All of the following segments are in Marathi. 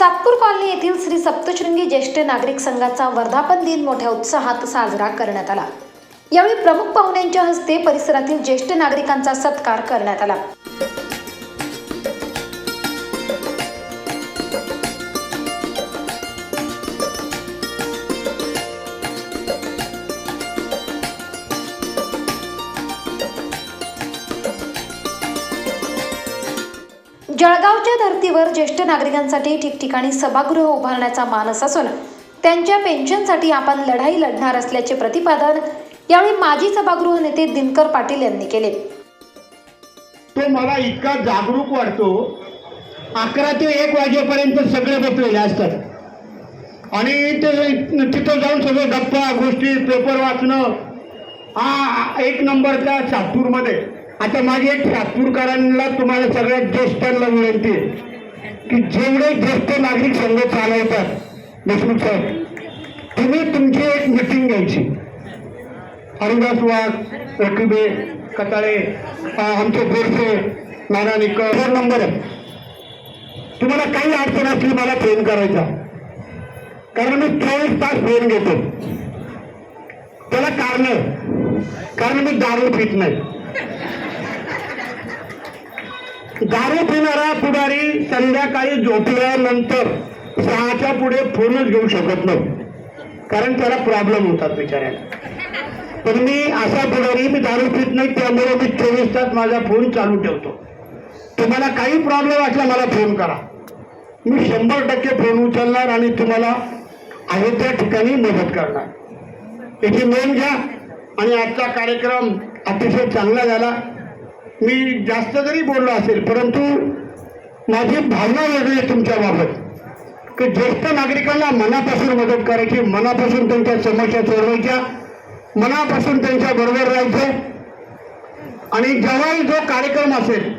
सातपूर कॉलनी येथील श्री सप्तशृंगी ज्येष्ठ नागरिक संघाचा वर्धापन दिन मोठ्या उत्साहात साजरा करण्यात आला. यावेळी प्रमुख पाहुण्यांच्या हस्ते परिसरातील ज्येष्ठ नागरिकांचा सत्कार करण्यात आला. जळगावच्या ज्येष्ठ नागरिकांसाठी ठिकठिकाणी सभागृह उभारण्याचा मानस असून त्यांच्या पेन्शनसाठी आपण लढाई लढणार असल्याचे प्रतिपादन यावेळी माजी सभागृह नेते दिनकर पाटील यांनी केले. तो मला इतका जागरूक वाटतो. अकरा ते एक वाजेपर्यंत सगळे बसलेले असतात आणि ते तिथं जाऊन सगळं गप्पा गोष्टी पेपर वाचणं. हा एक नंबरचा सातपूरमध्ये आता माझी एक सातपूरकरांना तुम्हाला सगळ्यात ज्येष्ठांना विनंती आहे की जेवढे ज्येष्ठ नागरिक संघ चालवतात देशमुख साहेब तुम्ही तुमची एक मिटिंग घ्यायची. हरिदास वाघ रखिबे कताळे आमचे बोरसे नाना निकर फोन नंबर आहे तुम्हाला काही अडचण असली मला फोन करायचा. कारण मी चोवीस तास फोन घेतो. त्याला कारण कारण मी दारू पित नाही. दारू पिणारा पुढारी संध्याकाळी झोपल्यानंतर सहाच्या पुढे फोनच घेऊ शकत नाही. कारण त्याला प्रॉब्लेम होतात बिचाऱ्याला. पण मी असा पुढारी मी दारू पित नाही त्यामुळे मी चोवीस तास माझा फोन चालू ठेवतो. तुम्हाला काही प्रॉब्लेम असला मला फोन करा. मी शंभर टक्के फोन उचलणार आणि तुम्हाला आहे त्या ठिकाणी मदत करणार. याची नोंद घ्या. आणि आजचा कार्यक्रम अतिशय चांगला झाला. मी जास्त जरी बोललो असेल परंतु माझी भावना वेगळी आहे तुमच्याबाबत. की ज्येष्ठ नागरिकांना मनापासून मदत करायची मनापासून त्यांच्या समस्या सोडवायच्या मनापासून त्यांच्या बरोबर राहायचं. आणि जेव्हाही जो कार्यक्रम असेल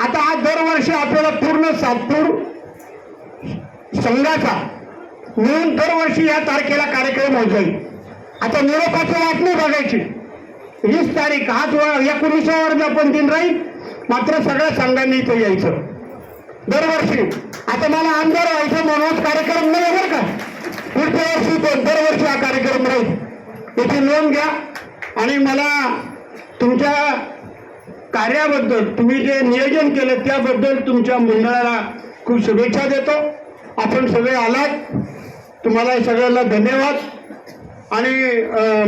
आता हा दरवर्षी आपल्याला पूर्ण सातपूर संघाचा मिळून दरवर्षी या तारखेला कार्यक्रम होत जाईल. आता निरोपाचं वाट नाही बघायची. वीस तारीख आज एकोणीसा आपण दिन राहील. मात्र सगळ्या संघांनी इथं यायचं. दरवर्षी. आता मला आमदार व्हायचं म्हणून कार्यक्रम नाही बरं का? पुढच्या वर्षी पण दरवर्षी हा कार्यक्रम राहील. याची नोंद घ्या. आणि मला तुमच्या कार्याबद्दल तुम्ही जे नियोजन केलं त्याबद्दल तुमच्या मंडळाला खूप शुभेच्छा देतो. आपण सगळे आलात. तुम्हाला सगळ्यांना धन्यवाद. आणि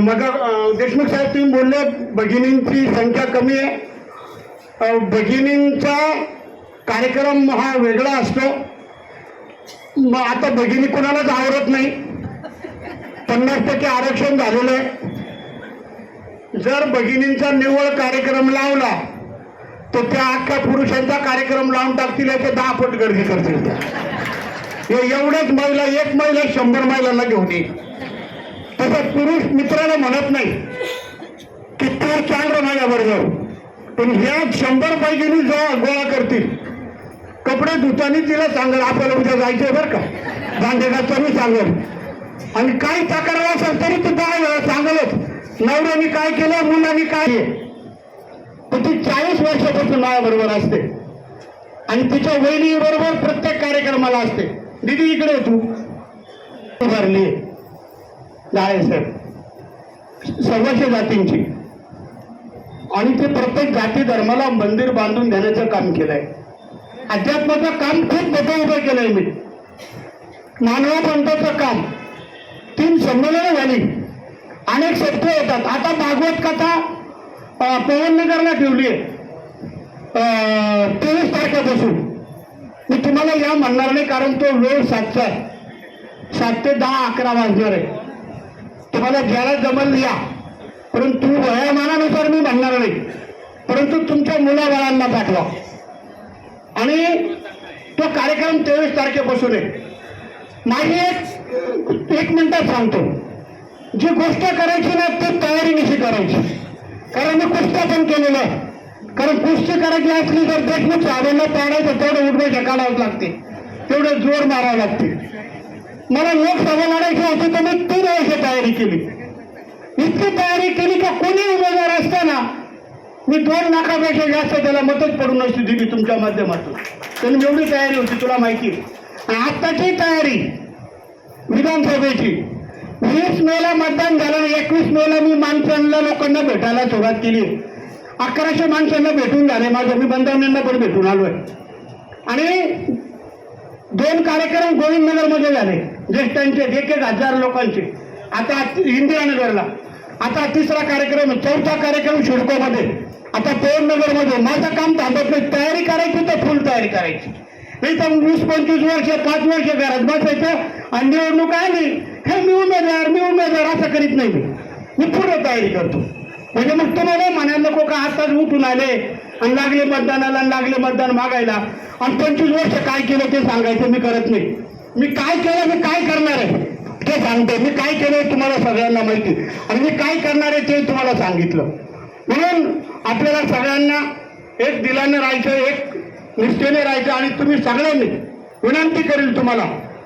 मगर मग देशमुख साहेब तुम्ही बोलले भगिनींची संख्या कमी आहे. भगिनींचा कार्यक्रम हा वेगळा असतो. मग आता भगिनी कोणालाच आवडत नाही. पन्नास टक्के आरक्षण झालेलं आहे. जर भगिनींचा निव्वळ कार्यक्रम लावला तर त्या अख्ख्या पुरुषांचा कार्यक्रम लावून टाकतील याचे दहा पट गर्दी करतील त्या. हे एवढ्याच महिला एक महिला शंभर महिलांना घेऊन येईल. तसं पुरुष मित्राला म्हणत नाही की तू चांगलं नाही माझ्या बरोबर पण ह्या शंभर पैकीनी जो गोळा करतील कपडे धुतानी तिला सांगेल आपल्याला उद्या जायचंय बरं का? दांडेगाचा मी सांगेल. आणि काही तक्रार असेल तरी तू दहा वेळा सांगेलच. नवऱ्याने काय केलं मुलांनी काय पण ती चाळीस वर्षापासून माझ्याबरोबर असते. आणि तिच्या वहिनी बरोबर प्रत्येक कार्यक्रमाला असते. दीदी इकडे तू. भरली जाळे साहेब. सव्वाशे जातींची. आणि ते प्रत्येक जाती धर्माला मंदिर बांधून देण्याचं काम केलंय. अध्यात्माचं काम खूप मोठं उभं केलंय मी. मानवा पंथाचं काम. तीन संमेलनं झाली. अनेक सत्य येतात. आता भागवत कथा अं, पवननगरला ठेवली आहे. तेवीस तारखेपासून. मी तुम्हाला या म्हणणार नाही कारण तो वेळ सातचा आहे. सात ते दहा अकरा वाजणार आहे. तुम्हाला ज्याला जमल या परंतु वयामानानुसार मी म्हणणार नाही. परंतु तुमच्या मुलाबाळांना पाठवा. आणि तो कार्यक्रम तेवीस तारखेपासून आहे. माझी एक एक मिनिटात सांगतो. जी गोष्ट करायची ना ती तयारीनिशी करायची. कारण मी कुस्त्या पण केलेलं आहे कारण कुस्ती करायची असली तर देशमुख साहेबांना पाडायचं तेवढं उठवायचं झकाडावं लागते. तेवढं जोर मारावं लागते. मला लोकसभा लढायची होती तर मी तीन वर्ष तयारी केली. इतकी तयारी केली का कोणी उमेदवार असताना मी दोन लाखापेक्षा जास्त त्याला मदत पडू नसती दिली तुमच्या माध्यमातून. त्यांनी एवढी तयारी होती तुला माहिती आणि आत्ताची तयारी विधानसभेची. वीस मेला मतदान झालं एकवीस मेला मी माणसांना लोकांना भेटायला सुरुवात केली. अकराशे माणसांना भेटून झाले माझं. मी बंधाऱ्यांना पण भेटून आलोय. आणि दोन कार्यक्रम गोविंदनगरमध्ये झाले. ज्येष्ठांचे एक एक हजार लोकांचे. आता इंदिरानगरला आता तिसरा कार्यक्रम आहे. चौथा कार्यक्रम शिडकोमध्ये. आता मध्ये माझं काम थांबत नाही. तयारी करायची तर फुल तयारी करायची. नाही तर वीस पंचवीस वर्ष पाच वर्ष घरात बसायचं. आणि निवडणूक आली. हे मी उमेदवार मी उमेदवार असं करीत नाही मी. मी पूर्ण तयारी करतो. म्हणजे मग तुम्हाला म्हणायला नको का आताच उठून आले आणि लागले मतदानाला आणि लागले मतदान मागायला. आणि पंचवीस वर्ष काय केलं ते सांगायचं मी करत नाही. मी काय केलं मी काय करणार आहे? ते सांगते. मी काय केलं तुम्हाला सगळ्यांना माहिती. आणि मी काय करणार आहे ते तुम्हाला सांगितलं. म्हणून आपल्याला सगळ्यांना एक दिलाने राहायचं एक निष्ठेने राहायचं आणि तुम्ही सगळ्यांनी विनंती करेल तुम्हाला.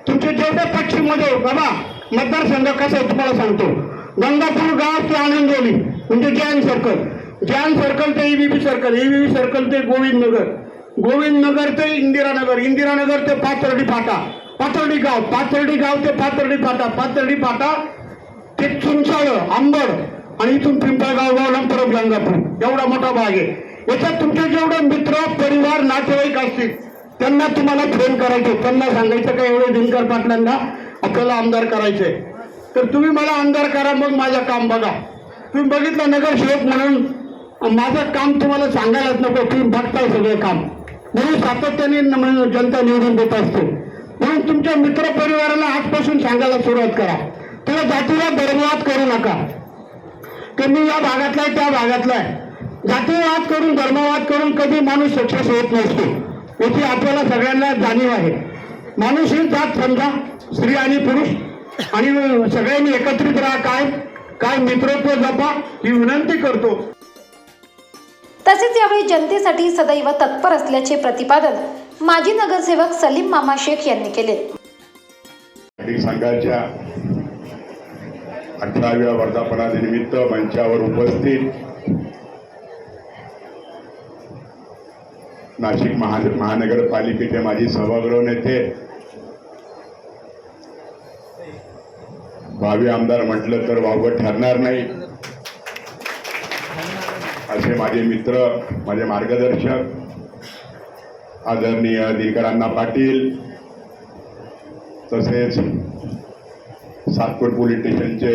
तुमचे जेवढे पश्चिममध्ये बाबा मतदारसंघ कसं आहे तुम्हाला सांगतो. गंगापूर गाव ते आनंदोली म्हणजे जैन सर्कल. जैन सर्कल ते ईबीबी सर्कल ईबीबी सर्कल ते गोविंद नगर गोविंद नगर ते इंदिरानगर इंदिरानगर ते पाथर्डी फाटा. पाथर्डी गाव पाथर्डी गाव ते पाथर्डी फाटा पाथर्डी फाटा ते चुंचाळ आंबड आणि इथून पिंपळगाव गावला परत गंगापूर. एवढा मोठा भाग आहे. याच्यात तुमचे जेवढे मित्र परिवार नातेवाईक असतील त्यांना तुम्हाला फोन करायचे. त्यांना सांगायचं का एवढे दिनकर पाटलांना आपल्याला आमदार करायचे. तर तुम्ही मला आमदार करा मग माझं काम बघा. तुम्ही बघितलं नगरसेवक म्हणून माझं काम तुम्हाला सांगायलाच नको तुम्ही बघताय सगळं काम. म्हणून सातत्याने जनता निवडून देत असते. म्हणून तुमच्या मित्र परिवाराला आजपासून सांगायला सुरुवात करा. तुम्ही जातीला धर्मवाद करू नका. की मी या भागातला आहे त्या भागातला आहे. जातीवाद करून धर्मवाद करून कधी माणूस सक्सेस होत नसतो. याची आपल्याला सगळ्यांना जाणीव आहे. माणूस ही जात समजा स्त्री आणि पुरुष. आणि सगळ्यांनी एकत्रित राहा. काय? काय मित्रत्व जपा ही विनंती करतो. तसेच यावेळी जनतेसाठी सदैव तत्पर असल्याचे प्रतिपादन माजी नगरसेवक सलीम मामा शेख यांनी केले. संघाच्या अठराव्या वर्धापनानिमित्त मंचावर उपस्थित नाशिक महा महानगरपालिकेचे माजी सभागृह नेते भावी आमदार म्हटलं तर वावगं ठरणार नाही. असे माझे मित्र माझे मार्गदर्शक आदरणीय दिनकरांना पाटील तसेच सातपूर पोलीस स्टेशनचे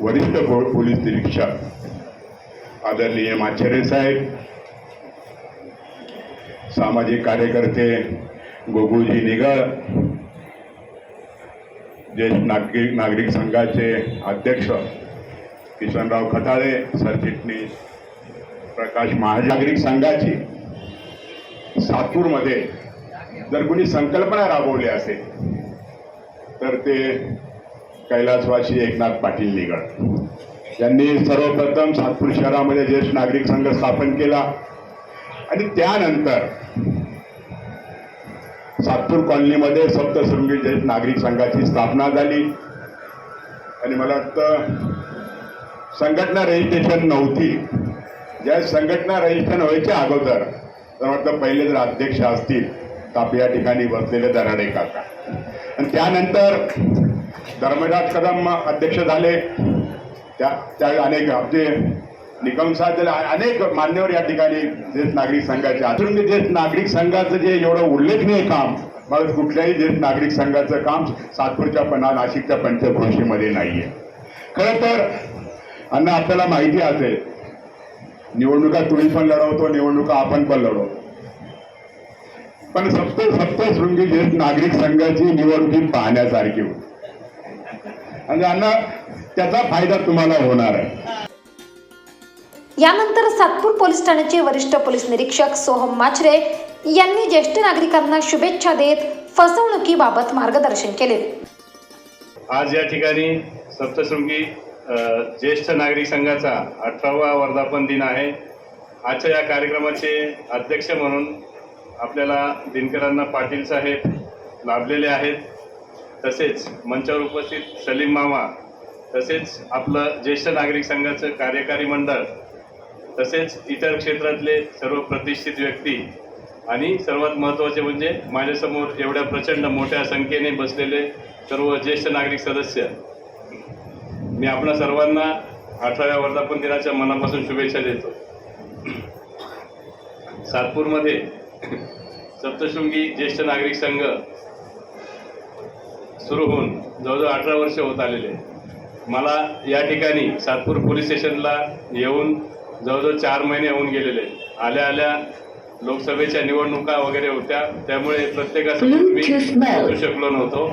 वरिष्ठ पो- पोलीस निरीक्षक आदरणीय माछेरे साहेब सामाजिक कार्यकर्ते गोगुळजी निगळ ज्येष्ठ नागरिक नागरिक संघाचे अध्यक्ष किशनराव खताळे सरचिटणीस प्रकाश महाजन नागरिक संघाची सातपूरमध्ये जर कोणी संकल्पना राबवली असेल तर ते कैलासवासी एकनाथ पाटील निगड. यांनी सर्वप्रथम सातपूर शहरामध्ये ज्येष्ठ नागरिक संघ स्थापन केला. आणि त्यानंतर सातपूर कॉलनीमध्ये सप्तशृंगी ज्येष्ठ नागरिक संघाची स्थापना झाली. आणि मला वाटतं संघटना रजिस्ट्रेशन नव्हती. ज्या संघटना रजिस्ट्रेशन व्हायच्या अगोदर तर वाटतं पहिले जर अध्यक्ष असतील तर आपल्या या ठिकाणी बसलेले दराडे काका. आणि त्यानंतर धर्मराज कदम अध्यक्ष झाले. त्या त्या अनेक आमचे निकम साहेब झाले. अनेक मान्यवर या ठिकाणी ज्येष्ठ नागरिक संघाचे. अजून ज्येष्ठ नागरिक संघाचं जे एवढं उल्लेखनीय काम मला कुठल्याही ज्येष्ठ नागरिक संघाचं काम सातपूरच्या पणा नाशिकच्या पंचक्रोशीमध्ये आहे खरं तर अण्णा आपल्याला माहिती असेल निवडणुका तुम्ही पण लढवतो निवडणुका आपण पण लढवतो. पण सप्त सप्तशृंगी ज्येष्ठ नागरिक संघाची निवडणुकी पाहण्यासारखी होती. आणि अण्णा त्याचा फायदा तुम्हाला होणार आहे. यानंतर सातपूर पोलीस ठाण्याचे वरिष्ठ पोलीस निरीक्षक सोहम माछरे यांनी ज्येष्ठ नागरिकांना शुभेच्छा देत फसवणुकीबाबत मार्गदर्शन केले. आज या ठिकाणी सप्तशृंगी ज्येष्ठ नागरिक संघाचा अठरावा वर्धापन दिन आहे. आजच्या या कार्यक्रमाचे अध्यक्ष म्हणून आपल्याला दिनकरांना पाटील साहेब लाभलेले आहेत. तसेच मंचावर उपस्थित सलीम मामा तसेच आपलं ज्येष्ठ नागरिक संघाचं कार्यकारी मंडळ तसेच इतर क्षेत्रातले सर्व प्रतिष्ठित व्यक्ती आणि सर्वात महत्त्वाचे म्हणजे माझ्यासमोर एवढ्या प्रचंड मोठ्या संख्येने बसलेले सर्व ज्येष्ठ नागरिक सदस्य मी आपणा सर्वांना अठराव्या वर्धापन दिनाच्या मनापासून शुभेच्छा देतो. सातपूरमध्ये सप्तशृंगी ज्येष्ठ नागरिक संघ सुरू होऊन जवळजवळ अठरा वर्ष होत आलेले मला या ठिकाणी सातपूर पोलीस स्टेशनला येऊन जवळजवळ चार महिने होऊन गेलेले आल्या आल्या लोकसभेच्या निवडणुका वगैरे होत्या. त्यामुळे प्रत्येकासमोर मी शकलो नव्हतो.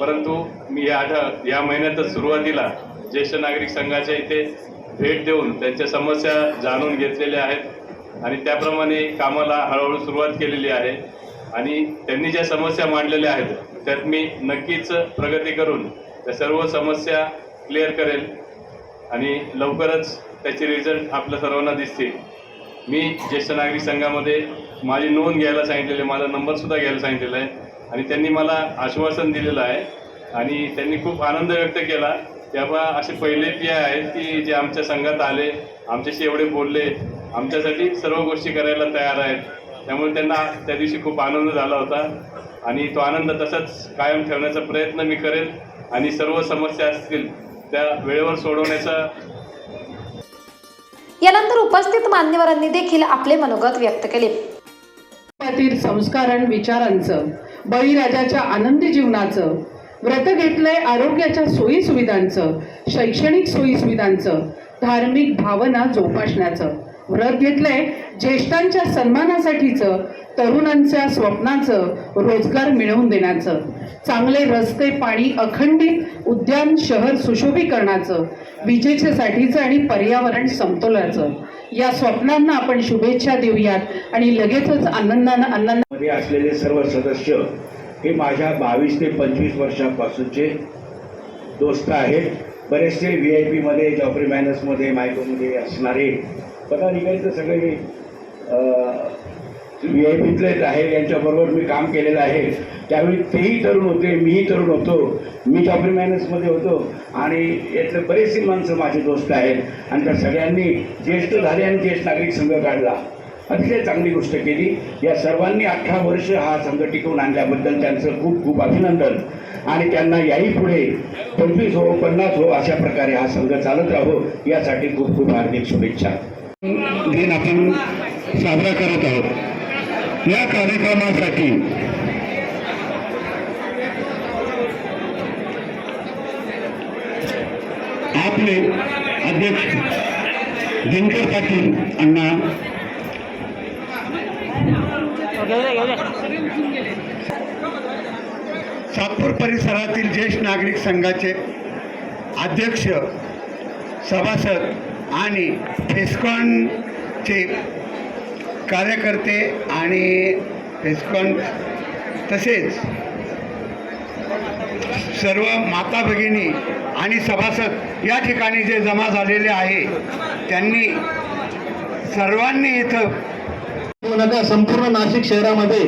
परंतु मी या आठ या महिन्यातच सुरुवातीला ज्येष्ठ नागरिक संघाच्या इथे भेट देऊन त्यांच्या समस्या जाणून घेतलेल्या आहेत आणि त्याप्रमाणे कामाला हळूहळू सुरुवात केलेली आहे. आणि त्यांनी ज्या समस्या मांडलेल्या आहेत त्यात मी नक्कीच प्रगती करून त्या सर्व समस्या क्लिअर करेल आणि लवकरच त्याचे रिझल्ट आपल्या सर्वांना दिसतील. मी ज्येष्ठ नागरिक संघामध्ये माझी नोंद घ्यायला सांगितलेली आहे माझा नंबरसुद्धा घ्यायला सांगितलेला आहे आणि त्यांनी मला आश्वासन दिलेलं आहे आणि त्यांनी खूप आनंद व्यक्त केला. तेव्हा असे पहिले पी आय आहेत की जे आमच्या संघात आले आमच्याशी एवढे बोलले आमच्यासाठी सर्व गोष्टी करायला तयार आहेत. त्यामुळे त्यांना त्या दिवशी खूप आनंद झाला होता. आणि तो आनंद तसाच कायम ठेवण्याचा प्रयत्न मी करेल आणि सर्व समस्या असतील त्या वेळेवर सोडवण्याचा यानंतर उपस्थित मान्यवरांनी देखील आपले मनोगत व्यक्त केले. त्यातील संस्कारण विचारांचं बळीराजाच्या आनंदी जीवनाचं व्रत घेतलंय आरोग्याच्या सोयी सुविधांचं शैक्षणिक सोयी सुविधांचं धार्मिक भावना जोपासण्याचं. व्रत घेतलंय ज्येष्ठांच्या सन्मानासाठीचं तरुणांच्या स्वप्नाचं रोजगार मिळवून देण्याचं. चांगले रस्ते पाणी अखंडित उद्यान शहर सुशोभीकरणाचं विजेच्यासाठीचं आणि पर्यावरण समतोलाचं. या स्वप्नांना आपण शुभेच्छा देऊयात आणि लगेचच आनंदानं आनंद असलेले सर्व सदस्य हे माझ्या बावीस ते पंचवीस वर्षापासूनचे दोस्त आहेत. बरेचसे व्ही आय पीमध्ये जॉफरी मॅनर्समध्ये मायक्रोमध्ये असणारे पदाधिकारी तर सगळे व्ही आय पीतलेच आहे यांच्याबरोबर मी काम केलेलं आहे. त्यावेळी तेही तरुण होते मीही तरुण होतो. मी जॉफरी मॅनर्समध्ये होतो. आणि यातले बरेचसे माणसं माझे दोस्त आहेत. आणि त्या सगळ्यांनी ज्येष्ठ झाले आणि ज्येष्ठ नागरिक संघ काढला. अतिशय चांगली गोष्ट केली. या सर्वांनी अठरा वर्ष हा संघ टिकवून आणल्याबद्दल त्यांचं खूप खूप अभिनंदन. आणि त्यांना याही पुढे पंचवीस हो पन्नास हो अशा प्रकारे हा संघ चालत राहो यासाठी खूप खूप हार्दिक शुभेच्छा. दिन आपण साजरा करत आहोत. या कार्यक्रमासाठी आपले अध्यक्ष दिनकर पाटील अण्णा सातपूर परिसरातील ज्येष्ठ नागरिक संघाचे अध्यक्ष सभासद आणि फेस्कॉनचे कार्यकर्ते आणि फेस्कॉन तसेच सर्व माता भगिनी आणि सभासद या ठिकाणी जे जमा झालेले आहे त्यांनी सर्वांनी इथं संपूर्ण नाशिक शहरामध्ये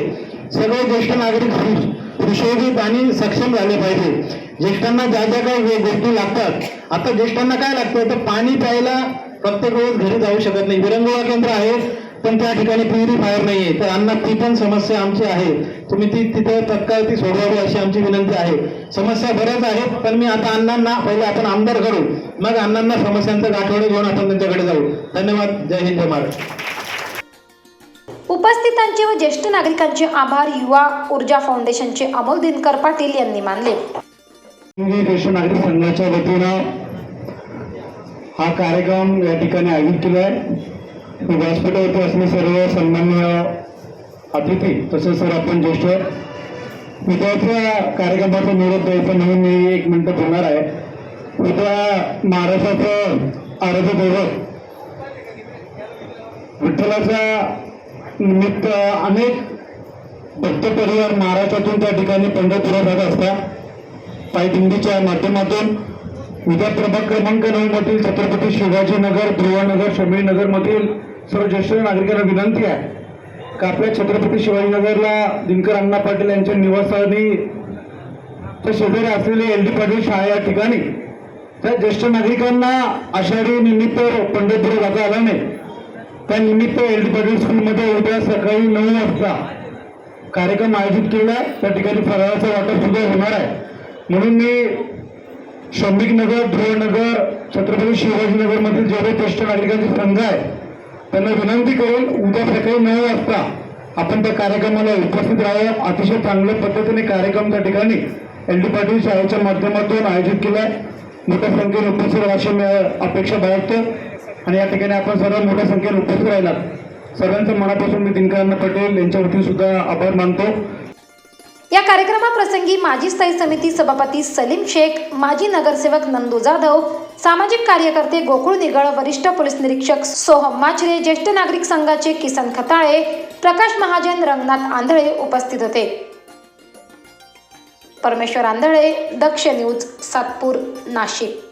सर्व ज्येष्ठ नागरिक सुशोभित आणि सक्षम झाले पाहिजे. ज्येष्ठांना ज्या ज्या काही गोष्टी लागतात आता ज्येष्ठांना काय लागतं? तर पाणी प्यायला प्रत्येक वेळेस घरी जाऊ शकत नाही. विरंगुळा केंद्र आहे पण त्या ठिकाणी प्युरिफायर नाहीये. तर अण्णा ती पण समस्या आमची आहे. तुम्ही ती तिथे तत्काळ ती सोडवावी अशी आमची विनंती आहे. समस्या बऱ्याच आहेत पण मी आता अण्णांना पहिले आपण आमदार करू मग अण्णांना समस्यांचा गाठवडे घेऊन आपण त्यांच्याकडे जाऊ. धन्यवाद. जय हिंद जय महाराष्ट्र. उपस्थितांचे व ज्येष्ठ नागरिकांचे आभार युवा ऊर्जा फाउंडेशनचे अमोल दिनकर पाटील यांनी मानले. ज्येष्ठ नागरिक संघाच्या वतीनं हा कार्यक्रम या ठिकाणी आयोजित केला आहे. व्यासपीठावरती असणे सर्व सन्मान्य अतिथी तसेच सर आपण ज्येष्ठ उद्याच्या कार्यक्रमाचा निरोप द्यायचा म्हणून मी एक मिनिटं बोलणार आहे. उद्या महाराष्ट्राचं आरोग्य दैवत विठ्ठलाच्या निमित्त अनेक भक्त परिवार महाराष्ट्रातून त्या ठिकाणी पंढरपुरा जात असतात. पायदिंडीच्या माध्यमातून उद्या प्रभाग क्रमांक नऊ मधील छत्रपती शिवाजीनगर ध्रुवानगर शमीनगर मधील सर्व ज्येष्ठ नागरिकांना विनंती आहे. का आपल्या छत्रपती शिवाजीनगरला दिनकर अण्णा पाटील यांच्या निवासस्थानी त्या शेजारी असलेली एल डी पाटील शाळा या ठिकाणी त्या ज्येष्ठ नागरिकांना आषाढी निमित्त पंढरपूर जाता आला नाही त्या निमित्त एल डी स्कूलमध्ये उद्या सकाळी नऊ वाजता. कार्यक्रम आयोजित केला आहे. त्या ठिकाणी फराळाचं वाटप सुद्धा होणार आहे. म्हणून मी श्रमिक नगर धुळनगर छत्रपती शिवाजीनगरमधील जेवढे ज्येष्ठ नागरिकांचे संघ आहे त्यांना विनंती करेल उद्या सकाळी नऊ वाजता आपण त्या कार्यक्रमाला उपस्थित राहावं अतिशय चांगल्या पद्धतीने कार्यक्रम त्या ठिकाणी एल डी पाटील शाळेच्या माध्यमातून आयोजित केलाय मोठ्या संख्येने उपस्थित अशी मी अपेक्षा बाळगतो. आणि या ठिकाणी आपण सर्व मोठ्या संख्येने उपस्थित राहिलात. सर्वांचं मनापासून मी दिनकरांना पटेल यांच्या वतीने सुद्धा आभार मानतो. या कार्यक्रमाप्रसंगी माजी स्थायी समिती सभापती सलीम शेख माजी नगरसेवक नंदू जाधव सामाजिक कार्यकर्ते गोकुळ निगळ वरिष्ठ पोलीस निरीक्षक सोहम माचरे ज्येष्ठ नागरिक संघाचे किसन खताळे प्रकाश महाजन रंगनाथ आंधळे उपस्थित होते. परमेश्वर आंधळे दक्ष न्यूज सातपूर नाशिक.